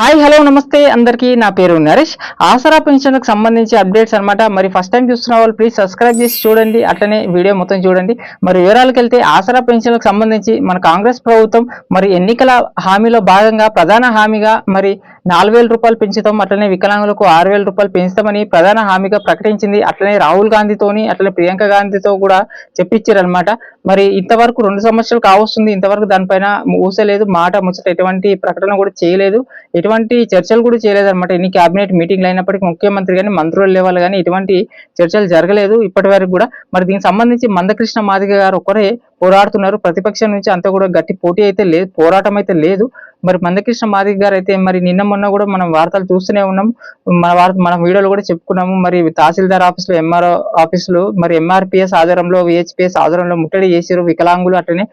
Hi hello నమస్తే. అందరికీ నా పేరు నరేష్. ఆసరా పెన్షన్లకు సంబంధించి అప్డేట్స్ అన్నమాట. మరి ఫస్ట్ టైం చూస్తున్న వాళ్ళు ప్లీజ్ సబ్స్క్రైబ్ చేసి చూడండి. అట్లనే వీడియో మొత్తం చూడండి. మరి వివరాలకు వెళ్తే ఆసరా పెన్షన్లకు సంబంధించి మన కాంగ్రెస్ ప్రభుత్వం మరి ఎన్నికల హామీలో భాగంగా ప్రధాన హామీగా మరి నాలుగు వేల రూపాయలు పెంచుతాం. అట్లనే వికలాంగులకు ఆరు వేల రూపాయలు పెంచుతామని ప్రధాన హామీగా ప్రకటించింది. అట్లనే రాహుల్ గాంధీతోని అట్లనే ప్రియాంక గాంధీతో కూడా చెప్పించారనమాట మరి ఇంతవరకు రెండు సంవత్సరాలు కావస్తుంది. ఇంతవరకు దానిపైన ఊసలేదు. మాట ముచ్చట ఎటువంటి ప్రకటన కూడా చేయలేదు. ఎటువంటి చర్చలు కూడా చేయలేదన్నమాట. ఎన్ని కేబినెట్ మీటింగ్లు అయినప్పటికీ ముఖ్యమంత్రి కానీ మంత్రులు లెవెల్ కానీ ఎటువంటి చర్చలు జరగలేదు ఇప్పటి వరకు కూడా. మరి దీనికి సంబంధించి మందకృష్ణ మాదిగ గారు ఒకరే పోరాడుతున్నారు. ప్రతిపక్షం నుంచి అంత కూడా గట్టి పోటీ అయితే లేదు పోరాటం అయితే లేదు. మరి మందకృష్ణ మాదిగ గారు అయితే మరి నిన్న మొన్న కూడా మనం వార్తలు చూస్తూనే ఉన్నాం. మన వార్త మన వీడియోలు కూడా చెప్పుకున్నాము. మరి తహసీల్దార్ ఆఫీసులో ఎంఆర్ఓ ఆఫీసులు మరి ఎంఆర్పిఎస్ ఆధారంలో విహెచ్పిఎస్ ఆధారంలో ముట్టడి చేసారు వికలాంగులు అట్లనే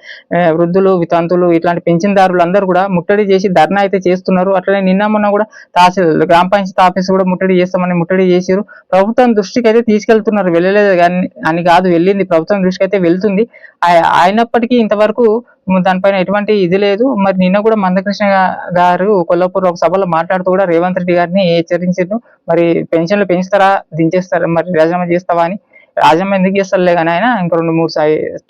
వృద్ధులు వితంతులు ఇట్లాంటి పెన్షన్దారులు అందరూ కూడా ముట్టడి చేసి ధర్నా అయితే చేస్తున్నారు. అట్లనే నిన్న మొన్న కూడా తహసీల్ గ్రామ పంచాయతీ ఆఫీస్ కూడా ముట్టడి చేస్తామని ముట్టడి చేసారు ప్రభుత్వం దృష్టికి అయితే తీసుకెళ్తున్నారు. వెళ్ళలేదు కానీ అని కాదు వెళ్ళింది. ప్రభుత్వం దృష్టికి అయితే వెళ్తుంది. ఆ- అయినప్పటికీ ఇంతవరకు దానిపైన ఎటువంటి ఇది లేదు. మరి నిన్న కూడా మందకృష్ణ గారు కొల్లాపూర్ ఒక సభలో మాట్లాడుతూ కూడా రేవంత్ రెడ్డి గారిని హెచ్చరించారు మరి పెన్షన్లు పెంచుతారా? దించేస్తారా? మరి రాజీనామా చేస్తావా అని. రాజీనామా ఎందుకు చేస్తారులే కానీ ఆయన ఇంకా రెండు మూడు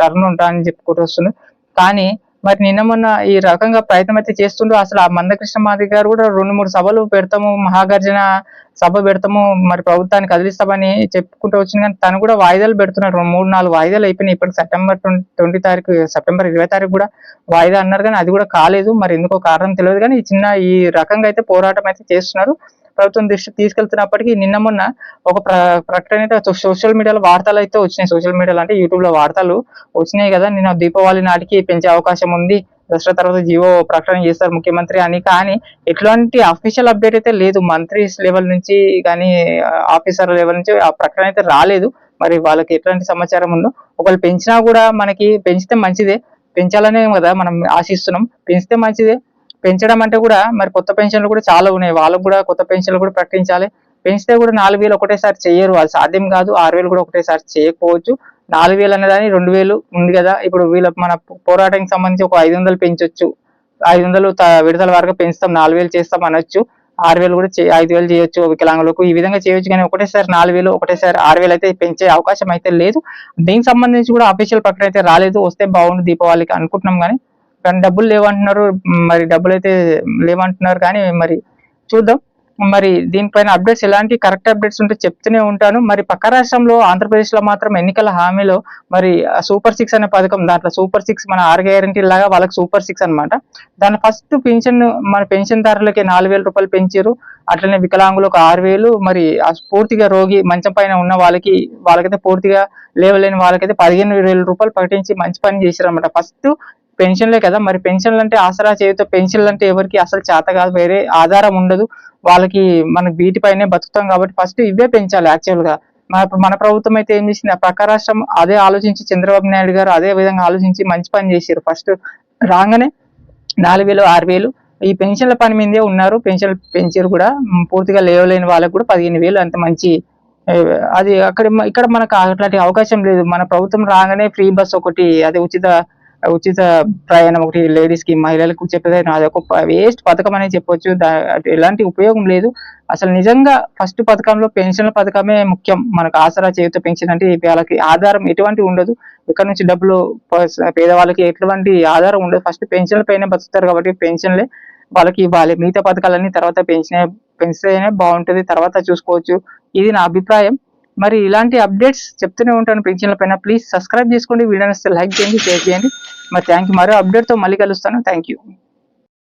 టర్న్ ఉంటా అని చెప్పుకుంటూ వస్తున్నారు కానీ మరి నిన్న మొన్న ఈ రకంగా ప్రయత్నం అయితే చేస్తుండ్రు. అసలు ఆ మందకృష్ణ మాది గారు కూడా రెండు మూడు సభలు పెడతాము మహాగర్జన సభ పెడతాము మరి ప్రభుత్వాన్ని కదిలిస్తామని చెప్పుకుంటూ వచ్చింది. కానీ తను కూడా వాయిదాలు పెడుతున్నారు మూడు నాలుగు వాయిదాలు అయిపోయినాయి. ఇప్పుడు సెప్టెంబర్ ట్వంటీ తారీఖు సెప్టెంబర్ ఇరవై తారీఖు కూడా వాయిదా అన్నారు. కానీ అది కూడా కాలేదు. మరి ఎందుకో కారణం తెలియదు. కానీ ఈ చిన్న ఈ రకంగా అయితే పోరాటం అయితే చేస్తున్నారు. ప్రభుత్వం దృష్టి తీసుకెళ్తున్నప్పటికీ నిన్న మొన్న ఒక ప్ర ప్రకటన అయితే సోషల్ మీడియాలో వార్తలు అయితే వచ్చినాయి. సోషల్ మీడియాలో అంటే యూట్యూబ్లో వార్తలు వచ్చినాయి కదా. నిన్న దీపావళి నాటికి పెంచే అవకాశం ఉంది. దసరా తర్వాత జివో ప్రకటన చేస్తారు ముఖ్యమంత్రి అని. కానీ ఎట్లాంటి అఫీషియల్ అప్డేట్ అయితే లేదు. మంత్రిస్ లెవెల్ నుంచి కానీ ఆఫీసర్ లెవెల్ నుంచి ఆ ప్రకటన అయితే రాలేదు. మరి వాళ్ళకి ఎట్లాంటి సమాచారం ఉందో ఒకవేళ పెంచినా కూడా మనకి పెంచితే మంచిదే. పెంచాలనే కదా మనం ఆశిస్తున్నాం. పెంచితే మంచిదే. పెంచడం అంటే కూడా మరి కొత్త పెన్షన్లు కూడా చాలా ఉన్నాయి. వాళ్ళకు కూడా కొత్త పెన్షన్లు కూడా ప్రకటించాలి. పెంచితే కూడా నాలుగు వేలు ఒకటేసారి చేయరు. అది సాధ్యం కాదు. ఆరు వేలు కూడా ఒకటేసారి చేయకపోవచ్చు. నాలుగు వేలు అనేదాన్ని రెండు వేలు ఉంది కదా. ఇప్పుడు వీళ్ళ మన పోరాటానికి సంబంధించి ఒక ఐదు వందలు పెంచొచ్చు. ఐదు వందలు విడుదల వరకు పెంచుతాం. నాలుగు వేలు చేస్తాం అనొచ్చు. ఆరు వేలు కూడా చే- ఐదు వేలు చేయొచ్చు వికలాంగులకు. ఈ విధంగా చేయొచ్చు కానీ ఒకటేసారి నాలుగు వేలు ఒకటేసారి ఆరు వేలు అయితే పెంచే అవకాశం అయితే లేదు. దీనికి సంబంధించి కూడా అఫీషియల్ ప్రకటన అయితే రాలేదు. వస్తే బాగుండు దీపావళికి అనుకుంటున్నాం కానీ కానీ డబ్బులు లేవంటున్నారు. మరి డబ్బులు అయితే లేవంటున్నారు కానీ మరి చూద్దాం. మరి దీనిపైన అప్డేట్స్ ఎలాంటి కరెక్ట్ అప్డేట్స్ ఉంటే చెప్తూనే ఉంటాను. మరి పక్క రాష్ట్రంలో ఆంధ్రప్రదేశ్లో మాత్రం ఎన్నికల హామీలో మరి సూపర్ సిక్స్ అనే పథకం దాంట్లో సూపర్ సిక్స్ మన ఆరు గ్యారంటీ లాగా వాళ్ళకి సూపర్ సిక్స్ అనమాట దాని ఫస్ట్ పెన్షన్ మన పెన్షన్ దారులకి నాలుగు వేల రూపాయలు పెంచారు అట్లనే వికలాంగులకు ఆరు వేలు. మరి ఆ పూర్తిగా రోగి మంచం పైన ఉన్న వాళ్ళకి వాళ్ళకైతే పూర్తిగా లేవలేని వాళ్ళకైతే పదిహేను వేల రూపాయలు ప్రకటించి మంచి పని చేశారు అనమాట ఫస్ట్ పెన్షన్లే కదా మరి పెన్షన్లు అంటే ఆసరా చేయుత పెన్షన్లు అంటే ఎవరికి అసలు చేత కాదు వేరే ఆధారం ఉండదు. వాళ్ళకి మనకి వీటిపైనే బతుకుతాం కాబట్టి ఫస్ట్ ఇవే పెంచాలి యాక్చువల్గా. మన మన ప్రభుత్వం అయితే ఏం చేసింది? పక్క రాష్ట్రం అదే ఆలోచించి చంద్రబాబు నాయుడు గారు అదే విధంగా ఆలోచించి మంచి పని చేశారు. ఫస్ట్ రాగానే నాలుగు వేలు ఆరు వేలు ఈ పెన్షన్ల పని మీదే ఉన్నారు. పెన్షన్లు పెంచారు కూడా. పూర్తిగా లేవలేని వాళ్ళకు కూడా పదిహేను వేలు అంత మంచి అది అక్కడ ఇక్కడ మనకు అట్లాంటి అవకాశం లేదు. మన ప్రభుత్వం రాగానే ఫ్రీ బస్ ఒకటి అదే ఉచిత ఉచిత ప్రయాణం ఒకటి లేడీస్కి మహిళలకు చెప్పేది అదొక వేస్ట్ పథకం అనేది చెప్పొచ్చు. ఎలాంటి ఉపయోగం లేదు. అసలు నిజంగా ఫస్ట్ పథకంలో పెన్షన్ల పథకమే ముఖ్యం. మనకు ఆసరా చేయుత పెన్షన్ అంటే వాళ్ళకి ఆధారం ఎటువంటి ఉండదు. ఇక్కడ నుంచి డబ్బులు పేదవాళ్ళకి ఎటువంటి ఆధారం ఉండదు. ఫస్ట్ పెన్షన్ల పైన బతుకుతారు కాబట్టి పెన్షన్లే వాళ్ళకి ఇవ్వాలి. మిగతా పథకాలన్నీ తర్వాత పెంచిన పెంచితేనే బాగుంటుంది. తర్వాత చూసుకోవచ్చు. ఇది నా అభిప్రాయం. మరి ఇలాంటి అప్డేట్స్ చెప్తూనే ఉంటాను పెన్షన్ల పైన. ప్లీజ్ సబ్స్క్రైబ్ చేసుకోండి. వీడియో లైక్ చేయండి షేర్ చేయండి. మరి థ్యాంక్ యూ. మరో అప్డేట్తో తో మళ్ళీ కలుస్తాను. Thank you.